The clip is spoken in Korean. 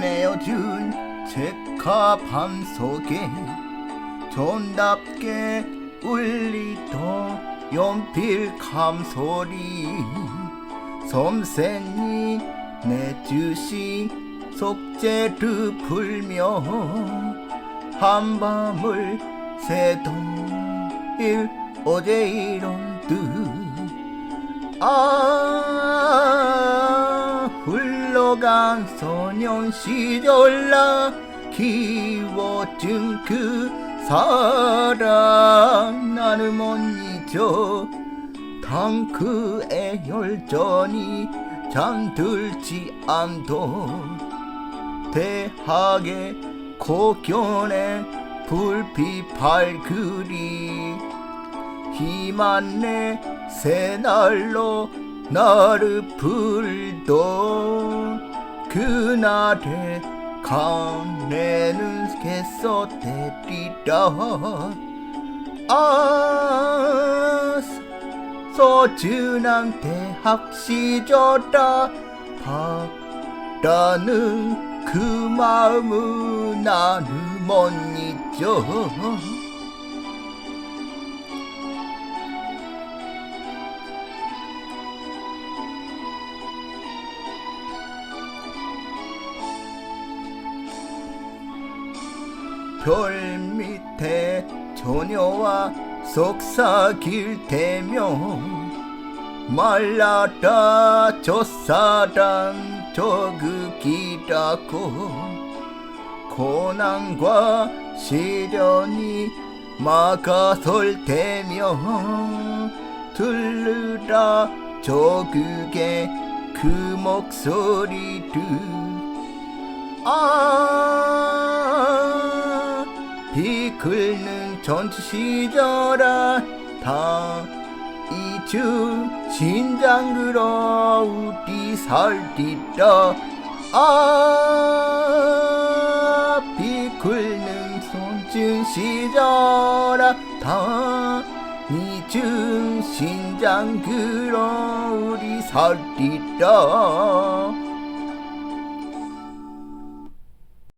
내어준 책가방 속에 존답게 울리던 연필 감소리. 섬세니 내주신 속죄를 풀며 한밤을 새던 일 어제 이런 뜻아 흘러간 소년 시절 나 키워준 그 사랑. 나는 못 잊어 탕크의 열전이 잠들지 않던 대학의 고견에 불빛 희만 내 새날로 나를 불던 그날의 강내는 개서대리라 아 소중한 대학 시절아 바라는 그 마음은 나는 못 잊어 별 밑에 소녀와 속삭일 테며 말라라 저 사람 저그 기라고 고난과 시련이 막아설 테며 들르라 저그의 그 목소리를 아, 긁는 전투 시절아 다 잊은 신장으로 우리 살리라 아, 비 긁는 손짓 시절아 다 잊은 신장으로 우리 살리라